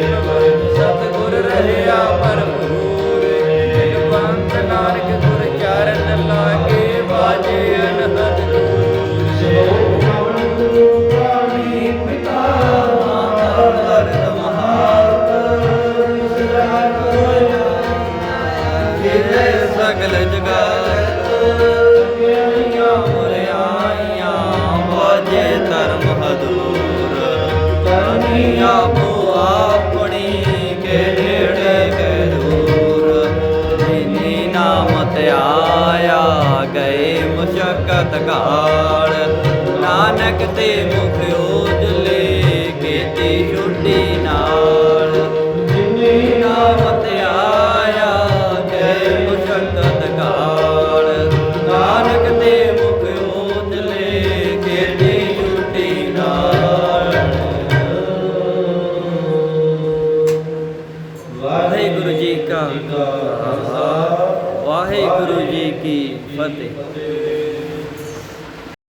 ਸਤਿਗੁਰ ਰਹਿਆ ਭਰਪੂਰ ਜਗਵੰਤ ਨਾਨਕ ਗੁਰ ਚਰਨ ਲਾਗੇ ਬਾਜੇ ਅਨਹਦ ਪਿਤਾ ਮਾਤਾ ਦਰਦ ਮਹਾਤ ਜਿਤੇ ਸਗਲ ਜਗਤ ਪਿਆਈਆਂ ਮੁਸ਼ਕਤ ਕਾਲ ਨਾਨਕ ਤੇ ਮੁਖ ਉਜਲੇ ਕੀਤੀ ਛੁੱਟੀ ਨਾਲ। ਜਿਨੀ ਨਾਮ ਤੇ ਆਇਆ ਗਏ ਮੁਸ਼ਕਤ ਕਾਲ ਨਾਨਕ ਤੇ ਮੁਖ ਉਜਲੇ ਕੀਤੀ ਛੁੱਟੀ ਨਾਲ। ਵਾਹਿਗੁਰੂ ਜੀ ਕਾ ਖਾਲਸਾ, ਵਾਹਿਗੁਰੂ ਜੀ ਕੀ ਫਤਿਹ।